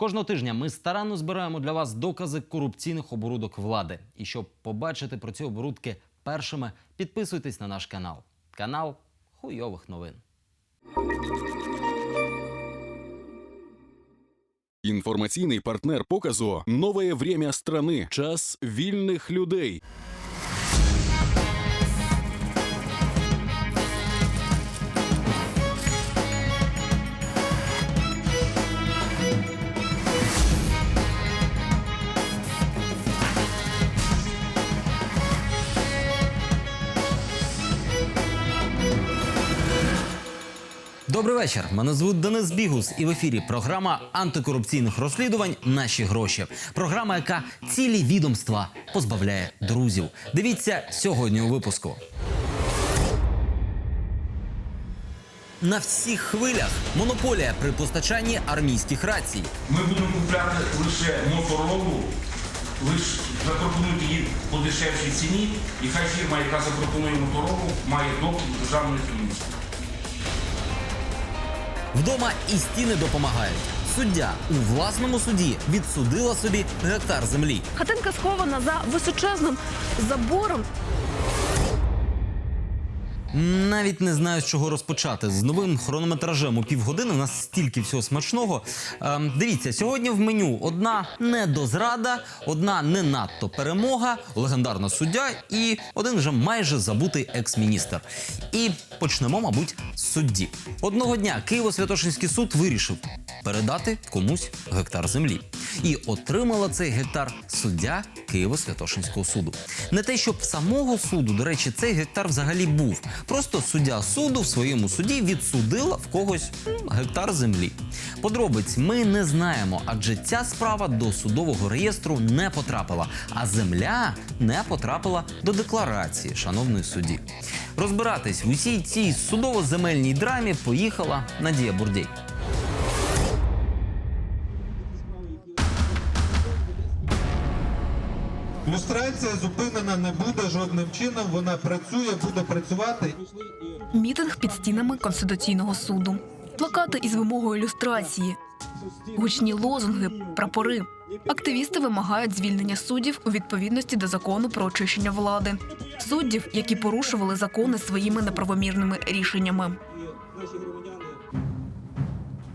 Кожного тижня ми старанно збираємо для вас докази корупційних оборудок влади. І щоб побачити про ці оборудки першими, підписуйтесь на наш канал. Канал хуйових новин. Інформаційний партнер показу Нове время страни. Час вільних людей. Добрий вечір. Мене звуть Денис Бігус, і в ефірі програма антикорупційних розслідувань Наші гроші. Програма, яка цілі відомства позбавляє друзів. Дивіться сьогодні у випуску. На всіх хвилях монополія при постачанні армійських рацій. Ми будемо купляти лише моторолу, лише запропонують її по дешевшій ціні, і хай фірма, яка запропонує моторолу, має допуск до державної комісії. Вдома і стіни допомагають. Суддя у власному суді відсудила собі гектар землі. Хатинка схована за височезним забором. Навіть не знаю, з чого розпочати. З новим хронометражем у півгодини у нас стільки всього смачного. Ем, дивіться, сьогодні в меню одна недозрада, одна не надто перемога, легендарна суддя і один вже майже забутий екс-міністр. І почнемо, мабуть, з судді. Одного дня Києво-Святошинський суд вирішив передати комусь гектар землі. І отримала цей гектар суддя Києво-Святошинського суду. Не те, щоб самого суду, до речі, цей гектар взагалі був. Просто суддя суду в своєму суді відсудила в когось гектар землі. Подробиць ми не знаємо, адже ця справа до судового реєстру не потрапила, а земля не потрапила до декларації, шановний судді. Розбиратись в усій цій судово-земельній драмі поїхала Надія Бурдєй. Люстрація зупинена не буде жодним чином. Вона працює, буде працювати. Мітинг під стінами Конституційного суду. Плакати із вимогою ілюстрації. Гучні лозунги, прапори. Активісти вимагають звільнення суддів у відповідності до закону про очищення влади. Суддів, які порушували закони своїми неправомірними рішеннями.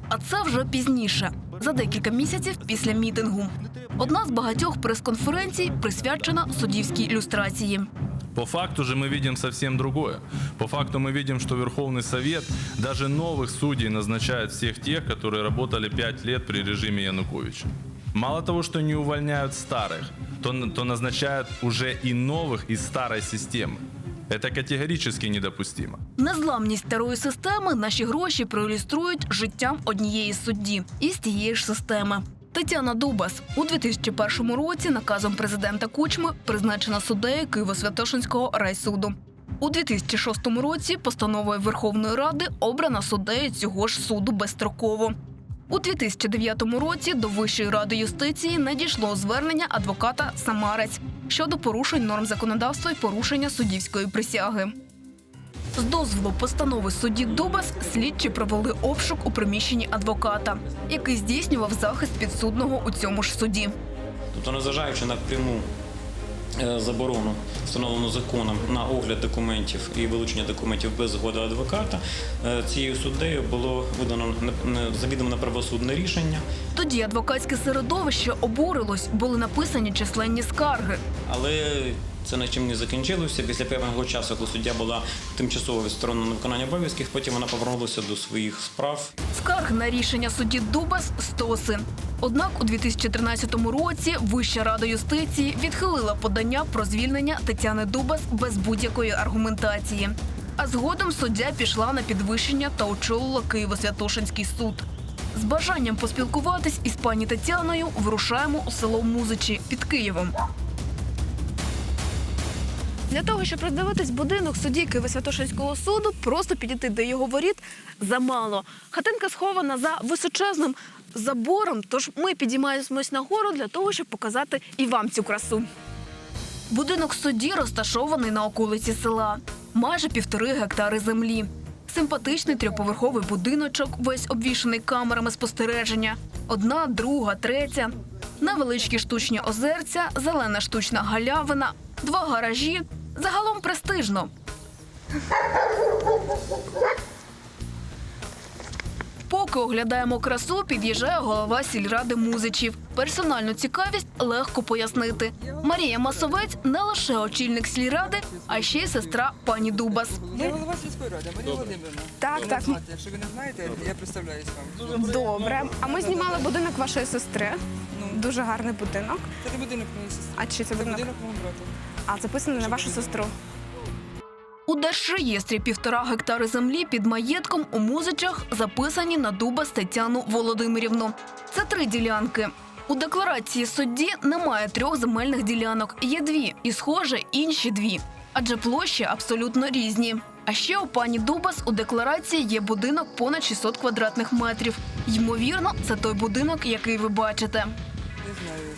А це вже пізніше, за декілька місяців після мітингу. Одна з багатьох прес-конференцій присвячена суддівській ілюстрації. По факту же мы видим совсем другое. По факту мы видим, что Верховный Совет даже новых судей назначает всех тех, которые работали 5 лет при режиме Януковича. Мало того, что не увольняют старых, то, то назначают уже и новых из старой системы. Это категорически недопустимо. Незламність старої системи наші гроші проілюструють життям однієї судді із тієї ж системи. Тетяна Дубас у 2001 році наказом президента Кучми призначена суддею Києво-Святошинського райсуду. У 2006 році постановою Верховної Ради обрана суддею цього ж суду безстроково. У 2009 році до Вищої ради юстиції надійшло звернення адвоката Самарець щодо порушень норм законодавства і порушення суддівської присяги. З дозволу постанови судді Дубас слідчі провели обшук у приміщенні адвоката, який здійснював захист підсудного у цьому ж суді. Тобто, незважаючи на пряму е, заборону, встановлену законом на огляд документів і вилучення документів без згоди адвоката, е, цією суддею було видано завідомо неправосудне рішення, Тоді адвокатське середовище обурилось, були написані численні скарги. але це нічим не закінчилося. Після певного часу, коли суддя була тимчасово відсторонена на виконання обов'язків, потім вона повернулася до своїх справ. Скарг на рішення судді Дубас стоси. Однак у 2013 році Вища рада юстиції відхилила подання про звільнення Тетяни Дубас без будь-якої аргументації. А згодом суддя пішла на підвищення та очолила Києво-Святошинський суд. З бажанням поспілкуватись із пані Тетяною вирушаємо у село Музичі під Києвом. Для того, щоб роздивитись будинок судді Києво-Святошинського суду, просто підійти до його воріт замало. Хатинка схована за височезним забором, тож ми підіймаємось нагору для того, щоб показати і вам цю красу. Будинок судді розташований на околиці села. Майже півтори гектари землі. Симпатичний трьохповерховий будиночок, весь обвішаний камерами спостереження. Одна, друга, третя. Невеличкі штучні озерця, зелена штучна галявина, два гаражі. Загалом престижно. Поки оглядаємо красу, під'їжджає голова сільради музичів. Персональну цікавість легко пояснити. Марія Масовець не лише очільник сільради, а ще й сестра пані Дубас. Я голова сільської ради, Марія Володимирівна. Так, так. знаєте, Якщо ви не знаєте, я представляюсь вам. Добре. А ми знімали будинок вашої сестри. Дуже гарний будинок. Це не будинок моєї сестри. А чи це Це будинок? будинок мого брата. А записаний на вашу сестру. Держреєстрі півтора гектари землі під маєтком у музичах записані на Дубас Тетяну Володимирівну. Це три ділянки. У декларації судді немає трьох земельних ділянок, є дві, і схоже, інші дві. Адже площі абсолютно різні. А ще у пані Дубас у декларації є будинок понад 600 квадратних метрів. Ймовірно, це той будинок, який ви бачите. Не знаю.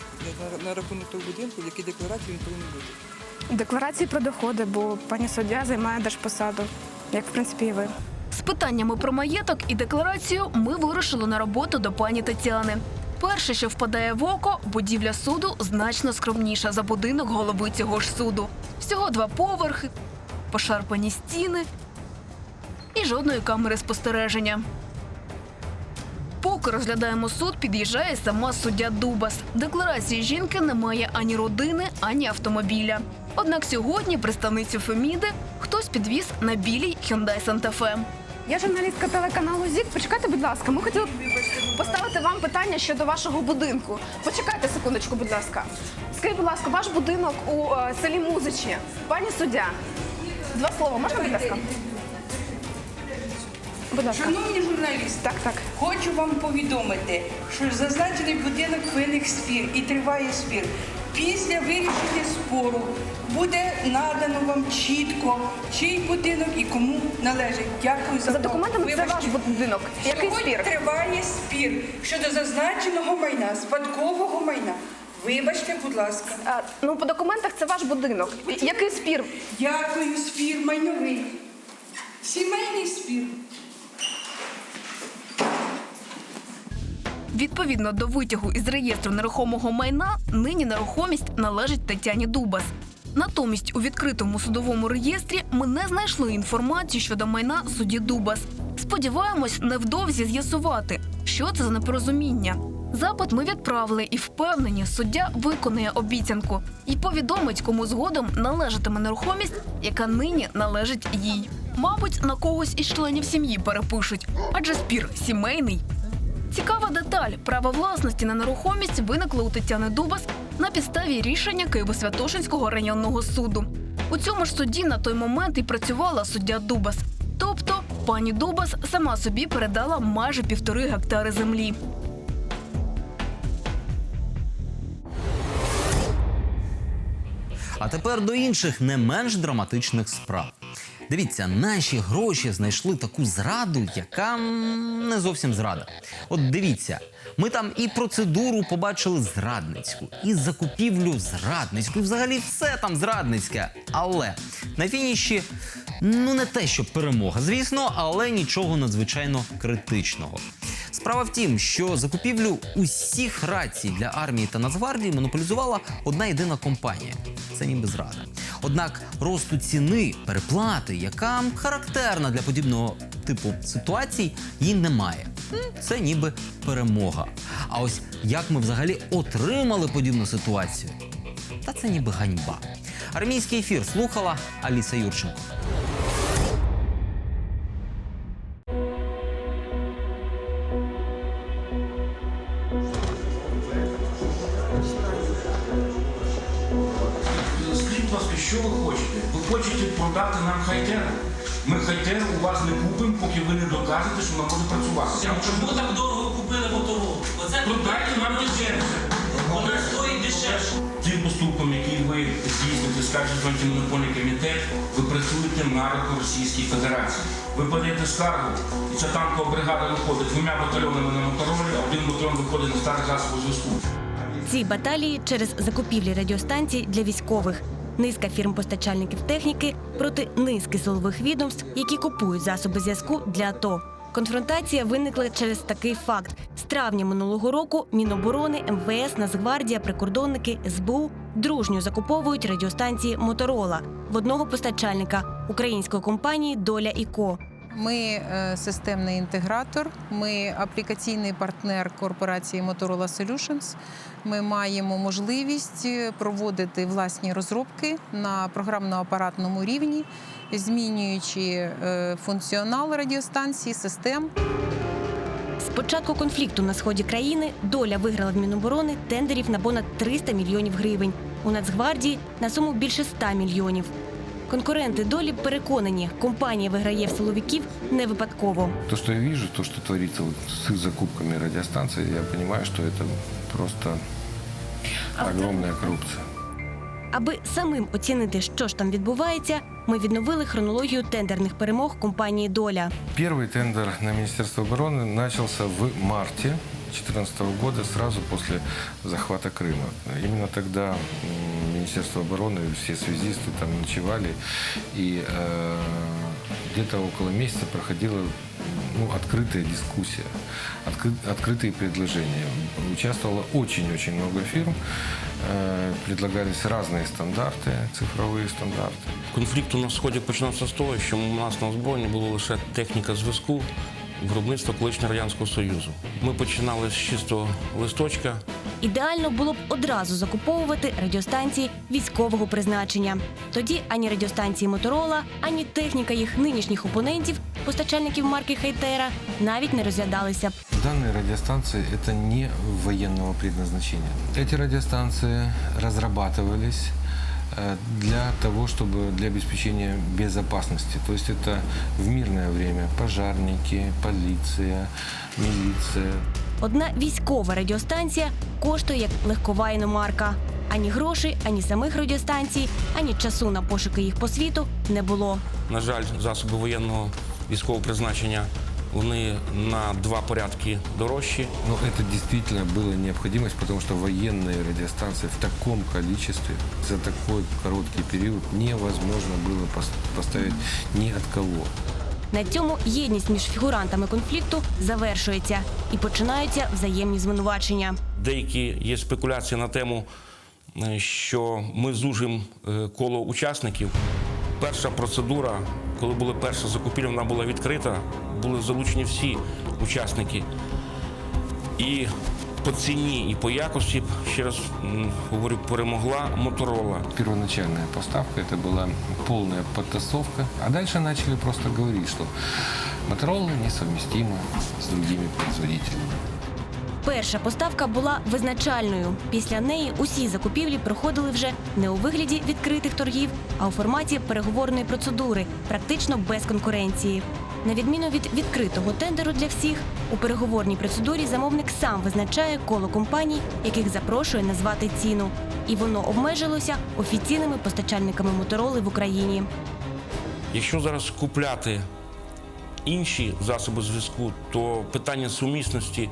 На, рахунок того будинку, в декларації він повинен бути. Декларації про доходи, бо пані суддя займає держпосаду, як в принципі і ви. З питаннями про маєток і декларацію ми вирушили на роботу до пані Тетяни. Перше, що впадає в око, будівля суду значно скромніша за будинок голови цього ж суду. Всього два поверхи, пошарпані стіни і жодної камери спостереження. Поки розглядаємо суд, під'їжджає сама суддя Дубас. Декларації жінки немає ані родини, ані автомобіля. Однак сьогодні представницю Феміди хтось підвіз на білій Hyundai Santa Fe. Я журналістка телеканалу ЗІК. Почекайте, будь ласка. Ми хотіли поставити вам питання щодо вашого будинку. Почекайте секундочку, будь ласка. Скажіть, будь ласка, ваш будинок у е, селі Музичі. Пані суддя. Два слова, можна, будь ласка? Будь ласка. Шановні журналісти, Так, так. хочу вам повідомити, що зазначений будинок виник спір і триває спір. Після вирішення спору буде надано вам чітко, чий будинок і кому належить. Дякую за За увагу. документами це Вибачте. ваш будинок. Який Сьогодні спір? триває спір щодо зазначеного майна, спадкового майна. Вибачте, будь ласка. А, ну, по документах це ваш будинок. Який спір? Дякую, спір майновий. Сімейний спір. Відповідно до витягу із реєстру нерухомого майна, нині нерухомість належить Тетяні Дубас. Натомість у відкритому судовому реєстрі ми не знайшли інформацію щодо майна судді Дубас. Сподіваємось, невдовзі з'ясувати, що це за непорозуміння. Запит ми відправили і впевнені, суддя виконує обіцянку і повідомить, кому згодом належатиме нерухомість, яка нині належить їй. Мабуть, на когось із членів сім'ї перепишуть, адже спір сімейний. Цікава деталь: право власності на нерухомість виникло у Тетяни Дубас на підставі рішення Києво-Святошинського районного суду. У цьому ж суді на той момент і працювала суддя Дубас. Тобто пані Дубас сама собі передала майже півтори гектари землі. А тепер до інших не менш драматичних справ. Дивіться, наші гроші знайшли таку зраду, яка не зовсім зрада. От дивіться, ми там і процедуру побачили зрадницьку, і закупівлю зрадницьку, і взагалі все там зрадницьке. Але на фініші ну не те, що перемога, звісно, але нічого надзвичайно критичного. Справа в тім, що закупівлю усіх рацій для армії та Нацгвардії монополізувала одна єдина компанія. Це ніби зрада. Однак росту ціни переплати, яка характерна для подібного типу ситуацій, її немає. Це ніби перемога. А ось як ми взагалі отримали подібну ситуацію? Та це ніби ганьба. Армійський ефір слухала Аліса Юрченко. Не купимо, поки ви не докажете, що вона може працювати. Чому так дорого купили моторол? Оце Продайте нам дешевше. вона стоїть дешевше. Тим поступком, який ви здійсните, скажете антимонопольний комітет, ви працюєте на руку Російській Федерації. Ви подаєте скаргу, і ця танкова бригада виходить двома батальйонами на моторолі, а один батальйон виходить на старий засобу зв'язку. Ці баталії через закупівлі радіостанцій для військових. Низка фірм-постачальників техніки проти низки силових відомств, які купують засоби зв'язку для АТО. Конфронтація виникла через такий факт: з травня минулого року Міноборони, МВС, Нацгвардія, прикордонники, СБУ дружньо закуповують радіостанції Моторола в одного постачальника української компанії Доля і Ко. Ми е, системний інтегратор, ми аплікаційний партнер корпорації Motorola Solutions. Ми маємо можливість е, проводити власні розробки на програмно-апаратному рівні, змінюючи е, функціонал радіостанцій, систем. З початку конфлікту на сході країни доля виграла в Міноборони тендерів на понад 300 мільйонів гривень. У Нацгвардії на суму більше 100 мільйонів. Конкуренти долі переконані, компанія виграє в силовиків не випадково. То, что я вижу, то, что творится вот с их закупками радиостанций, я понимаю, что это просто огромная коррупция. Аби самим оцінити, що ж там відбувається, ми відновили хронологію тендерних перемог компанії Доля. Первый тендер на Министерство обороны начался в марте 2014 года, сразу после захвата Крыма. Именно тогда м, Министерство обороны, все связисты там ночевали, и э, где-то около месяца проходила ну, открытая дискуссия, откры- открытые предложения. Участвовало очень-очень много фирм, э, предлагались разные стандарты, цифровые стандарты. Конфлікт на сході починався з того, що у нас на озброєнні була лише техніка зв'язку виробництва колишнього радянського союзу. Ми починали з чистого листочка. Ідеально було б одразу закуповувати радіостанції військового призначення. Тоді ані радіостанції Моторола, ані техніка їх нинішніх опонентів, постачальників марки Хайтера, навіть не розглядалися б. Данные радиостанции – это не военного предназначения. Эти радиостанции разрабатывались э, для того, чтобы для обеспечения безопасности. То есть это в мирное время пожарники, полиция, милиция. Одна військова радіостанція коштує як легкова іномарка. Ані грошей, ані самих радіостанцій, ані часу на пошуки їх по світу не було. На жаль, засоби воєнного військового призначення вони на два порядки дорожчі. Но это действительно была необходимость, потому что военные радиостанции в таком количестве за такой короткий период невозможно было пос- поставить ни от кого. На цьому єдність між фігурантами конфлікту завершується і починаються взаємні звинувачення. Деякі є спекуляції на тему, е, що ми зужимо е, коло учасників. Перша процедура, коли була перша закупівля, вона була відкрита, були залучені всі учасники. І по ціні, і по якості, ще раз говорю, перемогла Моторола. Первоначальная поставка это была полная подтасовка, а дальше начали просто говорить, что Motorola несовместима с другими производителями. Перша поставка була визначальною. Після неї усі закупівлі проходили вже не у вигляді відкритих торгів, а у форматі переговорної процедури, практично без конкуренції. На відміну від відкритого тендеру для всіх, у переговорній процедурі замовник сам визначає коло компаній, яких запрошує назвати ціну. І воно обмежилося офіційними постачальниками мотороли в Україні. Якщо зараз купляти інші засоби зв'язку, то питання сумісності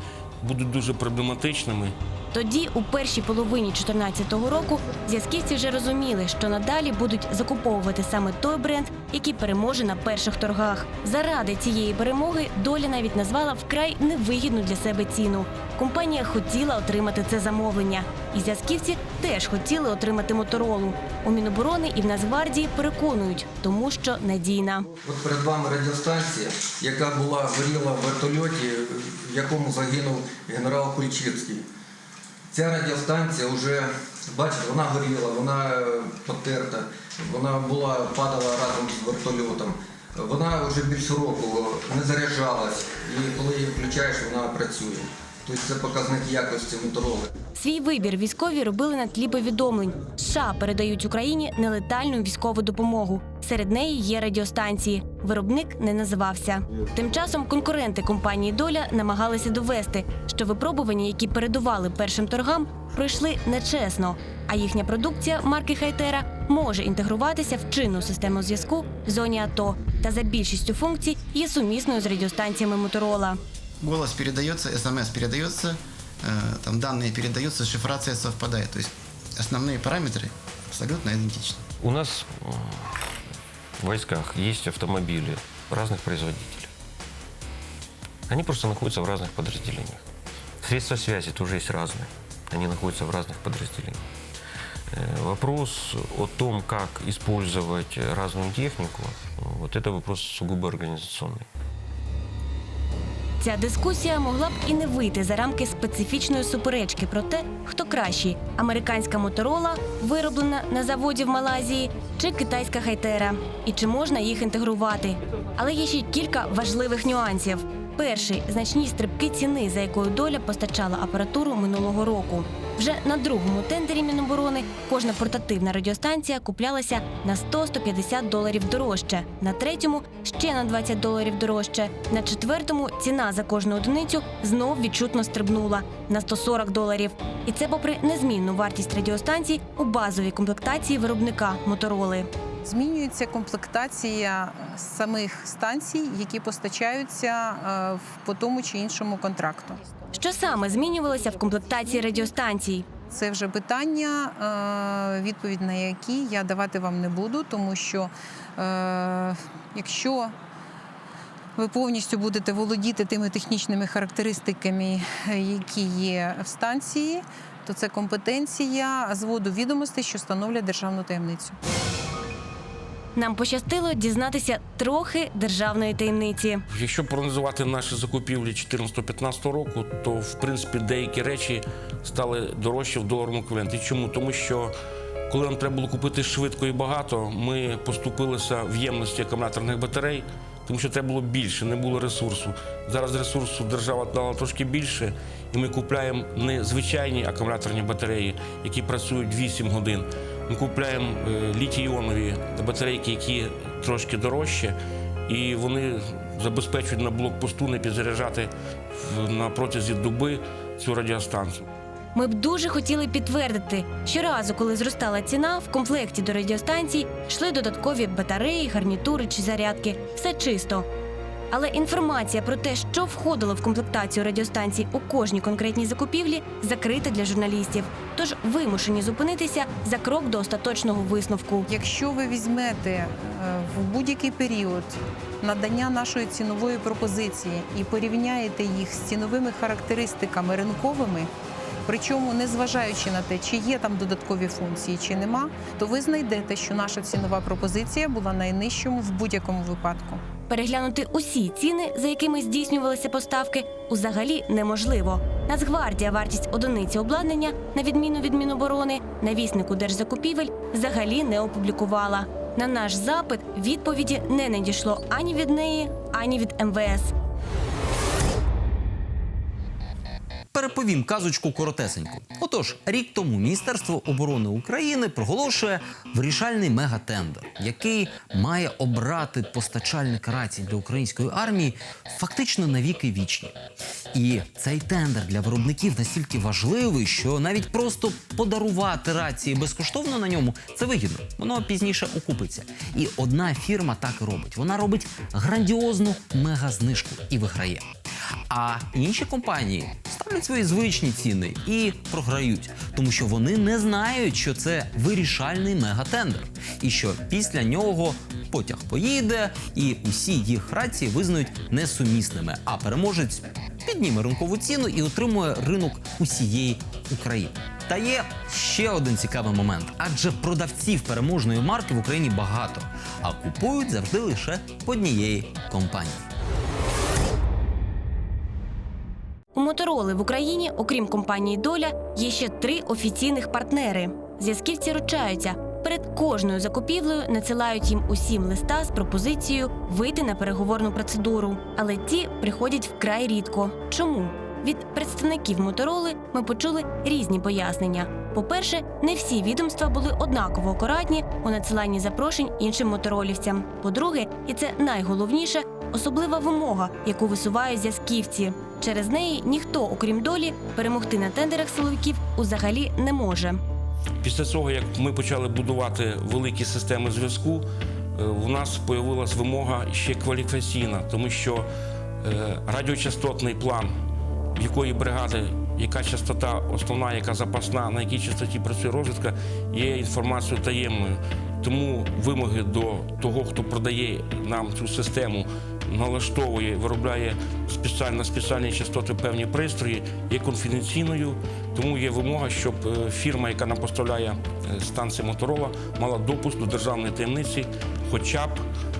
будуть дуже проблематичними. Тоді, у першій половині 2014 року, зв'язківці вже розуміли, що надалі будуть закуповувати саме той бренд, який переможе на перших торгах. Заради цієї перемоги доля навіть назвала вкрай невигідну для себе ціну. Компанія хотіла отримати це замовлення, і зв'язківці теж хотіли отримати моторолу. У Міноборони і в Нацгвардії переконують, тому що надійна. От перед вами радіостанція, яка була горіла в вертольоті, в якому загинув генерал Кульчицький. Ця радіостанція вже, бачите, вона горіла, вона е, потерта, вона була, падала разом з вертольотом. Вона вже більше року не заряджалась, і коли її включаєш, вона працює. Тобто це показник якості мотороли. Свій вибір військові робили на тлі повідомлень. США передають Україні нелетальну військову допомогу. Серед неї є радіостанції. Виробник не називався. Тим часом конкуренти компанії Доля намагалися довести, що випробування, які передували першим торгам, пройшли нечесно. А їхня продукція марки Хайтера може інтегруватися в чинну систему зв'язку в зоні АТО та за більшістю функцій є сумісною з радіостанціями Моторола. Голос передается, смс передается, э, там данные передаются, шифрация совпадает. То есть основные параметры абсолютно идентичны. У нас м, в войсках есть автомобили разных производителей. Они просто находятся в разных подразделениях. Средства связи тоже есть разные. Они находятся в разных подразделениях. Э, Вопрос о том, как использовать разную технику, вот это вопрос сугубо организационный. Ця дискусія могла б і не вийти за рамки специфічної суперечки про те, хто кращий: американська моторола, вироблена на заводі в Малайзії, чи китайська хайтера, і чи можна їх інтегрувати. Але є ще кілька важливих нюансів. Перший значні стрибки ціни, за якою доля постачала апаратуру минулого року. Вже на другому тендері Міноборони кожна портативна радіостанція куплялася на 100-150 доларів дорожче, на третьому ще на 20 доларів дорожче, на четвертому ціна за кожну одиницю знов відчутно стрибнула на 140 доларів. І це попри незмінну вартість радіостанцій у базовій комплектації виробника мотороли. Змінюється комплектація самих станцій, які постачаються е, по тому чи іншому контракту. Що саме змінювалося в комплектації радіостанцій? Це вже питання, е, відповідь на які я давати вам не буду, тому що е, якщо ви повністю будете володіти тими технічними характеристиками, які є в станції, то це компетенція зводу відомостей, що становлять державну таємницю. Нам пощастило дізнатися трохи державної таємниці. Якщо проаналізувати наші закупівлі 14-15 року, то в принципі деякі речі стали дорожчі в доларному еквіваленті. Чому? Тому що коли нам треба було купити швидко і багато, ми поступилися в ємності акумуляторних батарей, тому що треба було більше, не було ресурсу. Зараз ресурсу держава дала трошки більше, і ми купуємо не звичайні акумуляторні батареї, які працюють 8 годин. Ми купуємо е, літій-іонові батарейки, які трошки дорожче, і вони забезпечують на блокпосту не підзаряджати на протязі доби цю радіостанцію. Ми б дуже хотіли підтвердити, щоразу, коли зростала ціна, в комплекті до радіостанцій йшли додаткові батареї, гарнітури чи зарядки. Все чисто. Але інформація про те, що входило в комплектацію радіостанцій у кожній конкретній закупівлі, закрита для журналістів. Тож вимушені зупинитися за крок до остаточного висновку. Якщо ви візьмете е, в будь-який період надання нашої цінової пропозиції і порівняєте їх з ціновими характеристиками ринковими, причому не зважаючи на те, чи є там додаткові функції, чи нема, то ви знайдете, що наша цінова пропозиція була найнижчому в будь-якому випадку. Переглянути усі ціни, за якими здійснювалися поставки, узагалі неможливо. Нацгвардія вартість одиниці обладнання, на відміну від Міноборони, навіснику держзакупівель взагалі не опублікувала. На наш запит відповіді не надійшло ані від неї, ані від МВС. Переповім казочку коротесенько. Отож, рік тому Міністерство оборони України проголошує вирішальний мегатендер, який має обрати постачальника рацій для української армії фактично на віки вічні. І цей тендер для виробників настільки важливий, що навіть просто подарувати рації безкоштовно на ньому це вигідно. Воно пізніше окупиться. І одна фірма так і робить. Вона робить грандіозну мегазнижку і виграє. А інші компанії ставлять свої звичні ціни і програють, тому що вони не знають, що це вирішальний мегатендер, і що після нього потяг поїде, і усі їх рації визнають несумісними. А переможець підніме ринкову ціну і отримує ринок усієї України. Та є ще один цікавий момент, адже продавців переможної марки в Україні багато, а купують завжди лише однієї компанії. У мотороли в Україні, окрім компанії Доля, є ще три офіційних партнери. Зв'язківці ручаються. Перед кожною закупівлею надсилають їм усім листа з пропозицією вийти на переговорну процедуру. Але ті приходять вкрай рідко. Чому? Від представників мотороли ми почули різні пояснення. По-перше, не всі відомства були однаково акуратні у надсиланні запрошень іншим моторолівцям. По-друге, і це найголовніше, особлива вимога, яку висувають зв'язківці. Через неї ніхто, окрім долі, перемогти на тендерах силовиків узагалі не може. Після цього, як ми почали будувати великі системи зв'язку, е, у нас з'явилася вимога ще кваліфікаційна, тому що е, радіочастотний план, якої бригади, яка частота основна, яка запасна, на якій частоті працює розвідка, є інформацією таємною. Тому вимоги до того, хто продає нам цю систему, налаштовує, виробляє спеціально спеціальні частоти певні пристрої, є конфіденційною. Тому є вимога, щоб е, фірма, яка нам поставляє е, станції Моторола, мала допуск до державної таємниці, хоча б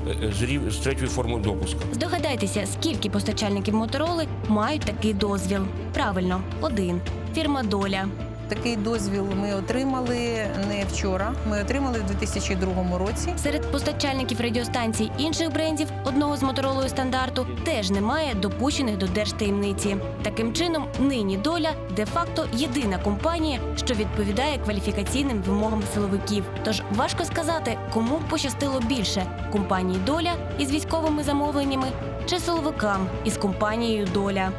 е, з рів- з третьої форми допуску. Здогадайтеся, скільки постачальників Мотороли мають такий дозвіл. Правильно, один. Фірма Доля. Такий дозвіл ми отримали не вчора. Ми отримали в 2002 році. Серед постачальників радіостанцій інших брендів одного з моторолою стандарту теж немає допущених до держтаємниці. Таким чином, нині доля де-факто єдина компанія, що відповідає кваліфікаційним вимогам силовиків. Тож важко сказати, кому пощастило більше компанії Доля із військовими замовленнями чи силовикам із компанією Доля.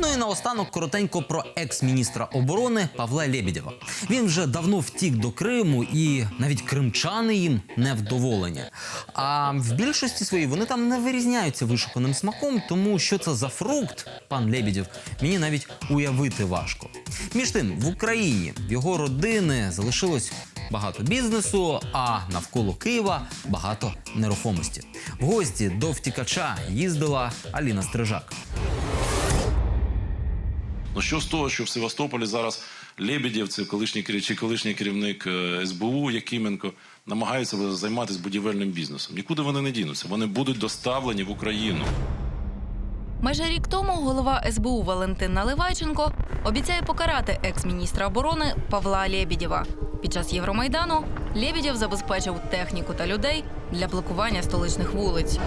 Ну і наостанок коротенько про екс-міністра оборони Павла Лєбідєва. Він вже давно втік до Криму, і навіть кримчани їм невдоволені. А в більшості своїй вони там не вирізняються вишуканим смаком, тому що це за фрукт, пан Лєбідєв, мені навіть уявити важко. Між тим, в Україні в його родини залишилось багато бізнесу, а навколо Києва багато нерухомості. В гості до втікача їздила Аліна Стрижак. Ну що з того, що в Севастополі зараз Лебедєв, це колишній чи колишній керівник е, СБУ Якименко, намагаються займатися будівельним бізнесом. Нікуди вони не дінуться. Вони будуть доставлені в Україну. Майже рік тому голова СБУ Валентин Наливайченко обіцяє покарати екс-міністра оборони Павла Лєбідєва. Під час Євромайдану Лєбідєв забезпечив техніку та людей для блокування столичних вулиць.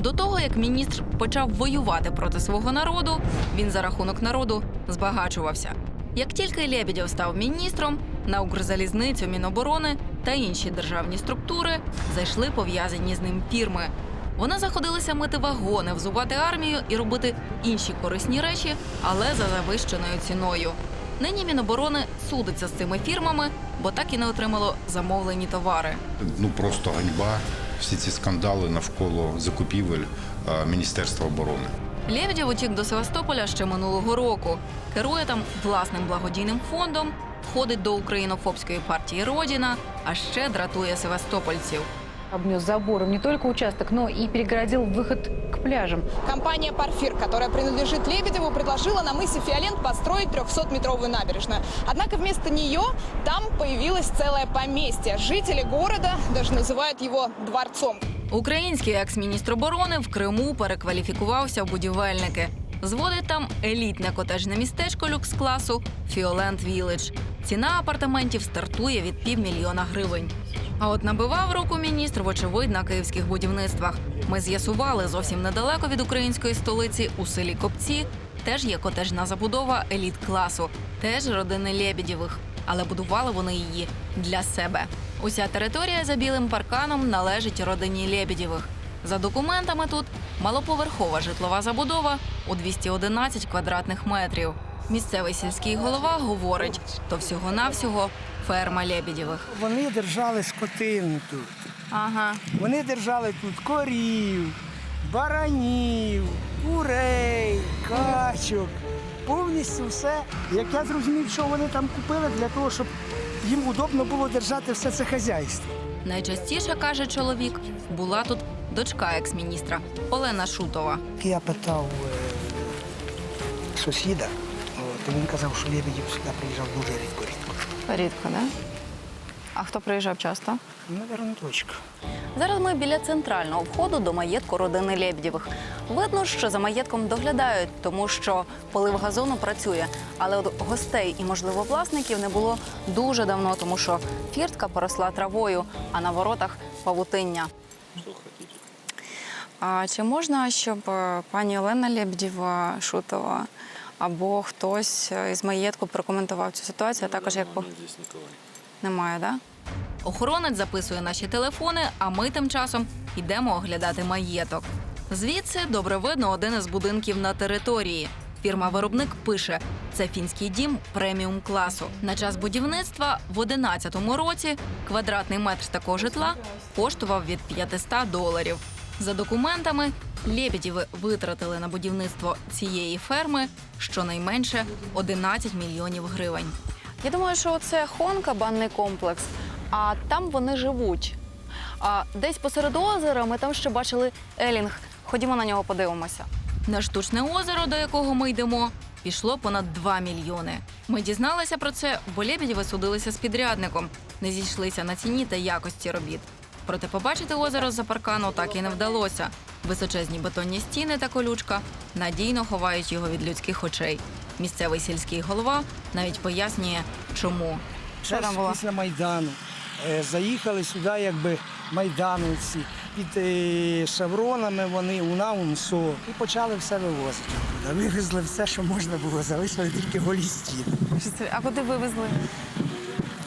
До того, як міністр почав воювати проти свого народу, він за рахунок народу збагачувався. Як тільки Лєбідєв став міністром, на Укрзалізницю, Міноборони та інші державні структури зайшли пов'язані з ним фірми. Вони заходилися мити вагони, взувати армію і робити інші корисні речі, але за завищеною ціною. Нині Міноборони судиться з цими фірмами, бо так і не отримало замовлені товари. Ну просто ганьба. Всі ці скандали навколо закупівель е, Міністерства оборони. Лєвдєв утік до Севастополя ще минулого року. Керує там власним благодійним фондом, входить до українофобської партії Родіна, а ще дратує севастопольців обнес забором не только участок, но и перегородил выход к пляжам. Компания «Парфир», которая принадлежит Лебедеву, предложила на мысе Фиолент построить 300-метровую набережную. Однако вместо нее там появилось целое поместье. Жители города даже называют его дворцом. Український екс-міністр оборони в Криму перекваліфікувався в будівельники. Зводить там елітне котежне містечко люкс-класу Фіолент Віледж. Ціна апартаментів стартує від півмільйона гривень. А от набивав руку міністр, вочевидь, на київських будівництвах. Ми з'ясували зовсім недалеко від української столиці у селі Копці. Теж є котежна забудова еліт класу, теж родини Лєбідєвих. Але будували вони її для себе. Уся територія за білим парканом належить родині Лєбідєвих. За документами тут малоповерхова житлова забудова у 211 квадратних метрів. Місцевий сільський голова говорить, то всього-навсього ферма Лєбідєвих. Вони держали скотину тут. Ага. Вони держали тут корів, баранів, курей, качок. Повністю все. Як я зрозумів, що вони там купили для того, щоб їм удобно було держати все це хазяйство. Найчастіше каже чоловік, була тут дочка екс-міністра Олена Шутова. Я питав е, сусіда, от, і він казав, що Лебедєв сюди приїжджав дуже рідко-рідко. Рідко, да? А хто приїжджав часто? Наверно, точка. Зараз ми біля центрального входу до маєтку родини Лєбдєвих. Видно, що за маєтком доглядають, тому що полив газону працює. Але от гостей і, можливо, власників не було дуже давно, тому що фіртка поросла травою, а на воротах павутиння. А чи можна, щоб е, пані Олена Лебедєва Шутова або хтось е, із маєтку прокоментував цю ситуацію, а також як по... немає, да? Охоронець записує наші телефони, а ми тим часом йдемо оглядати маєток. Звідси добре видно один із будинків на території. Фірма-виробник пише: це фінський дім преміум класу. На час будівництва в 11 році квадратний метр такого житла коштував від 500 доларів. За документами, Лєбідєви витратили на будівництво цієї ферми щонайменше 11 мільйонів гривень. Я думаю, що це Хонка, банний комплекс. а там вони живуть. А десь посеред озера ми там ще бачили елінг. Ходімо на нього подивимося. На штучне озеро, до якого ми йдемо, пішло понад 2 мільйони. Ми дізналися про це, бо Лебедєви судилися з підрядником, не зійшлися на ціні та якості робіт. Проте побачити озеро з-за паркану так і не вдалося. Височезні бетонні стіни та колючка надійно ховають його від людських очей. Місцевий сільський голова навіть пояснює, чому. Це після Майдану. Е, Заїхали сюди, якби майдановці, під е, шевронами вони уна унсо і почали все вивозити. Вивезли все, що можна було, залишили тільки голі стіни. А куди вивезли?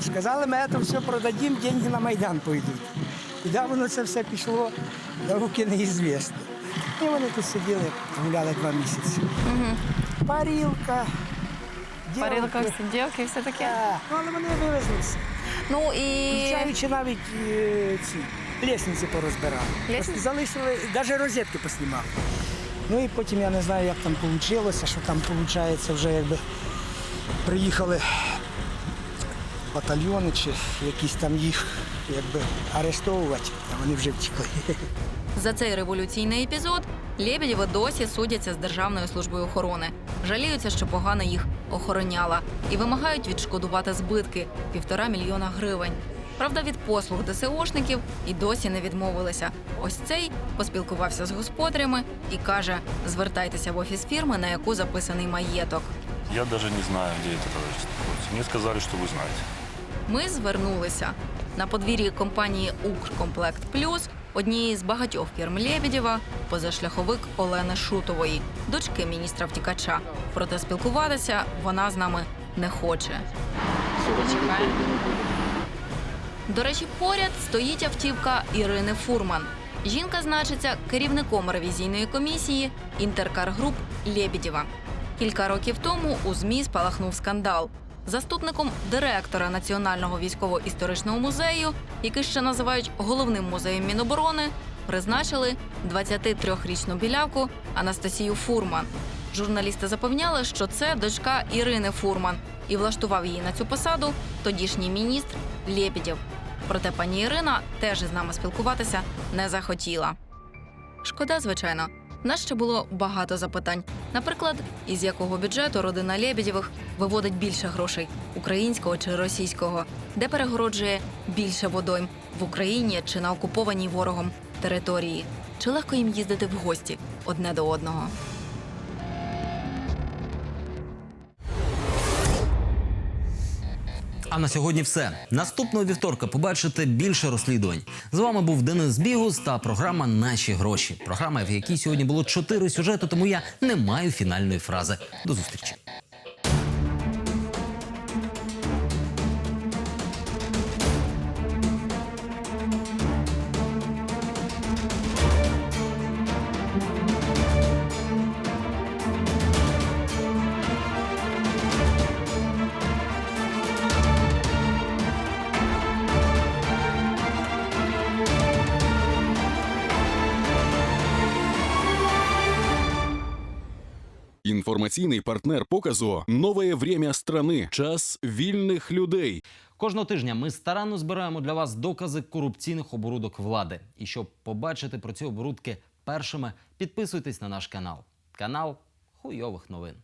Сказали, ми це все продадим, деньги на Майдан пойдуть. Куди воно це все пішло, науки неізвісно. І вони тут сиділи, гуляли два місяці. Парілка. Парилка, дівки. все таке. Так, ну, але вони вивезли все. Ну і Включаючи навіть е, ці лісниці порозбирали. Лестниці? Залишили, навіть розетки поснімали. Ну і потім я не знаю, як там вийшло, що там виходить вже якби приїхали батальйони чи якісь там їх якби арештовувати, а вони вже втекли. За цей революційний епізод Лебедєви досі судяться з Державною службою охорони. Жаліються, що погано їх охороняла, і вимагають відшкодувати збитки півтора мільйона гривень. Правда, від послуг ДСОшників і досі не відмовилися. Ось цей поспілкувався з господарями і каже: звертайтеся в офіс фірми, на яку записаний маєток. Я даже не знаю, где это товарищество находится. Мне сказали, что вы знаете. Ми звернулися на подвір'ї компанії Укркомплект Плюс, однієї з багатьох фірм Лебедєва, позашляховик Олени Шутової, дочки міністра втікача. Проте спілкуватися вона з нами не хоче. До речі, поряд стоїть автівка Ірини Фурман. Жінка значиться керівником ревізійної комісії Інтеркар Груп Лебедєва. Кілька років тому у ЗМІ спалахнув скандал. Заступником директора Національного військово-історичного музею, який ще називають головним музеєм Міноборони, призначили 23-річну білявку Анастасію Фурман. Журналісти запевняли, що це дочка Ірини Фурман, і влаштував її на цю посаду тодішній міністр Лєпідєв. Проте пані Ірина теж із нами спілкуватися не захотіла. Шкода, звичайно. Нас ще було багато запитань. Наприклад, із якого бюджету родина Лебедєвих виводить більше грошей українського чи російського, де перегороджує більше водойм в Україні чи на окупованій ворогом території, чи легко їм їздити в гості одне до одного. А на сьогодні все. Наступного вівторка побачите більше розслідувань. З вами був Денис Бігус та програма Наші гроші. Програма, в якій сьогодні було чотири сюжети, тому я не маю фінальної фрази. До зустрічі. Інформаційний партнер показу Нове время страни. Час вільних людей. Кожного тижня ми старанно збираємо для вас докази корупційних оборудок влади. І щоб побачити про ці оборудки першими, підписуйтесь на наш канал. Канал хуйових новин.